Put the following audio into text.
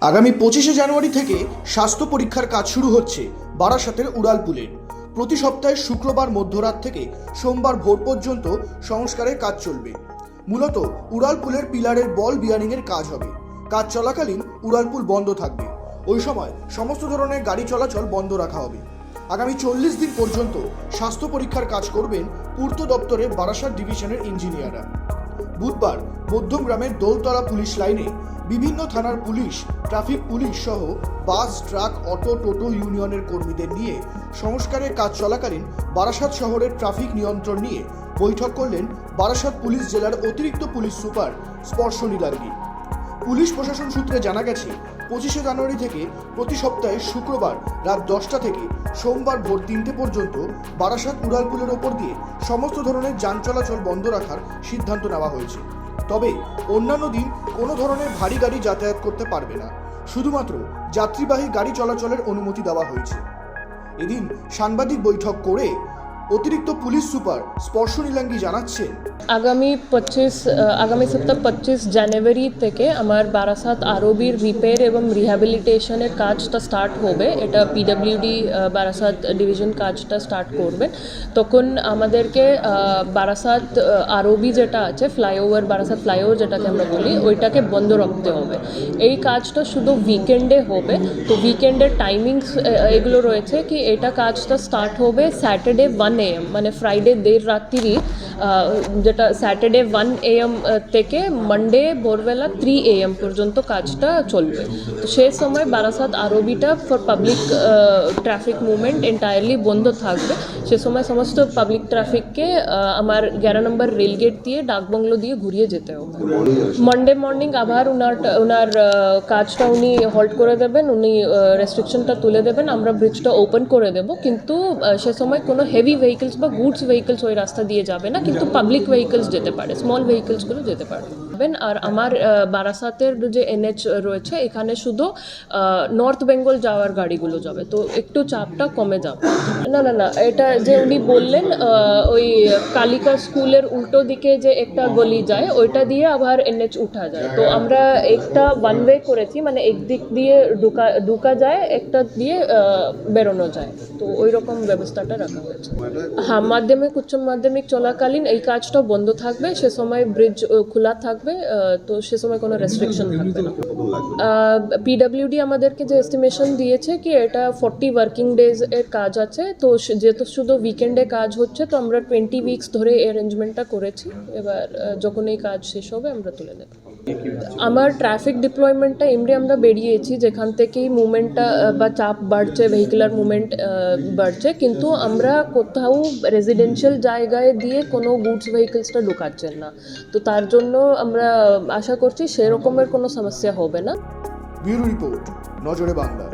আগামী পঁচিশে জানুয়ারি থেকে স্বাস্থ্য পরীক্ষার কাজ শুরু হচ্ছে বারাসাতের উড়ালপুলে। প্রতি সপ্তাহে শুক্রবার মধ্যরাত থেকে সোমবার ভোর পর্যন্ত সংস্কারের কাজ চলবে। মূলত উড়ালপুলের পিলারের বল বিয়ারিংয়ের কাজ হবে। কাজ চলাকালীন উড়ালপুল বন্ধ থাকবে। ওই সময় সমস্ত ধরনের গাড়ি চলাচল বন্ধ রাখা হবে। আগামী চল্লিশ দিন পর্যন্ত স্বাস্থ্য পরীক্ষার কাজ করবেন পূর্ত দপ্তরের বারাসাত ডিভিশনের ইঞ্জিনিয়াররা। বুধবার মধ্যমগ্রামের দোলতলা পুলিশ লাইনে বিভিন্ন থানার পুলিশ, ট্রাফিক পুলিশ সহ বাস, ট্রাক, অটো, টোটো ইউনিয়নের কর্মীদের নিয়ে সংস্কারের কাজ চলাকালীন বারাসাত শহরের ট্রাফিক নিয়ন্ত্রণ নিয়ে বৈঠক করলেন বারাসাত পুলিশ জেলার অতিরিক্ত police super Sparshani Gargi police প্রশাসন সূত্রে জানা গেছে পঁচিশে জানুয়ারি থেকে প্রতি সপ্তাহে শুক্রবার রাত দশটা থেকে সোমবার ভোর তিনটে পর্যন্ত বারাসাত উড়ালপুলের ওপর দিয়ে সমস্ত ধরনের যান চলাচল বন্ধ রাখার সিদ্ধান্ত নেওয়া হয়েছে। তবে অন্যান্য দিন কোনো ধরনের ভারী গাড়ি যাতায়াত করতে পারবে না। শুধুমাত্র যাত্রীবাহী গাড়ি চলাচলের অনুমতি দেওয়া হয়েছে। এদিন সাংবাদিক বৈঠক করে অতিরিক্ত পুলিশ সুপার স্পর্শ নীলাঙ্গি জানাচ্ছেন। আগামী পঁচিশ আগামী সপ্তাহ পঁচিশ জানুয়ারি থেকে আমার বারাসাত আরবির রিপেয়ার এবং রিহ্যাবিলিটেশনের কাজটা স্টার্ট হবে। এটা পিডাব্লিউডি বারাসাত ডিভিশন কাজটা স্টার্ট করবে। তখন আমাদেরকে বারাসাত আরবি যেটা আছে, ফ্লাইওভার, বারাসাত ফ্লাইওভার যেটাকে আমরা বলি, ওইটাকে বন্ধ রাখতে হবে। এই কাজটা শুধু উইকেন্ডে হবে। তো উইকেন্ডের টাইমিংস এগুলো রয়েছে কি, এটা কাজটা স্টার্ট হবে স্যাটারডে ওয়ান এম মানে ফ্রাইডে দের রাত্রি যেটা স্যাটারডে ওয়ান এম থেকে মানডে ভোরবেলা থ্রি এম পর্যন্ত কাজটা চলবে। তো সেই সময় Barasat আরবিটা for public traffic movement entirely বন্ধ থাকবে। সে সময় সমস্ত পাবলিক ট্রাফিককে আমার এগারো নম্বর রেলগেট দিয়ে ডাকবাংলো দিয়ে ঘুরিয়ে যেতে হবে। মানডে মর্নিং আবার ওনার ওনার কাজটা উনি হল্ট করে দেবেন, উনি রেস্ট্রিকশনটা তুলে দেবেন, আমরা ব্রিজটা ওপেন করে দেব। কিন্তু সে সময় কোনো হেভি ভেহিকলস বা গুডস ভেহিকলস ওই রাস্তা দিয়ে যাবে না, কিন্তু পাবলিক ভেহিকলস যেতে পারে স্মল ভেহিকলসগুলো যেতে পারে। আর আমার বারাসাতের যে এনএচ রয়েছে, এখানে শুধু নর্থ বেঙ্গল যাওয়ার গাড়িগুলো যাবে। তো একটু চাপটা কমে যাবে। না না না, এটা যে উনি বললেন ওই কালিকা স্কুলের উল্টো দিকে যে একটা গলি যায়, ওইটা দিয়ে আবার এনএচ উঠা যায়। তো আমরা একটা ওয়ান ওয়ে করেছি মানে একদিক দিয়ে ঢুকা ঢুকা যায়, একটা দিয়ে বেরোনো যায়। তো ওই রকম ব্যবস্থাটা রাখা হয়েছে। হ্যাঁ মাধ্যমিক, উচ্চ মাধ্যমিক চলাকালীন এই কাজটা বন্ধ থাকবে। সে সময় ব্রিজ খোলা থাকবে। আহ, তো সে সময় কোনো রেস্ট্রিকশন থাকবে না। পিডাব্লিউডি আমাদেরকে যে এস্টিমেশন দিয়েছে কি এটা ফর্টি ওয়ার্কিং ডেজ এর কাজ আছে তো যেহেতু শুধু উইকেন্ডে কাজ হচ্ছে তো আমরা টোয়েন্টি উইকস ধরে অ্যারেঞ্জমেন্টটা করেছি। এবার যখন এই কাজ শেষ হবে আমরা তুলে নেব। আমার ট্রাফিক ডিপ্লয়মেন্টটা এমনি আমরা বেরিয়েছি, যেখান থেকেই মুভমেন্টটা বা চাপ বাড়ছে ভেহিকুলার মুভমেন্ট বাড়ছে, কিন্তু আমরা কোথাও রেজিডেন্সিয়াল জায়গায় দিয়ে কোনো গুডস ভেহিকলসটা ঢুকাচ্ছেন না। তো তার জন্য আমরা আশা করছি সেরকমের কোনো সমস্যা হবে না। ব্যুরো রিপোর্ট, নজরে বাংলা।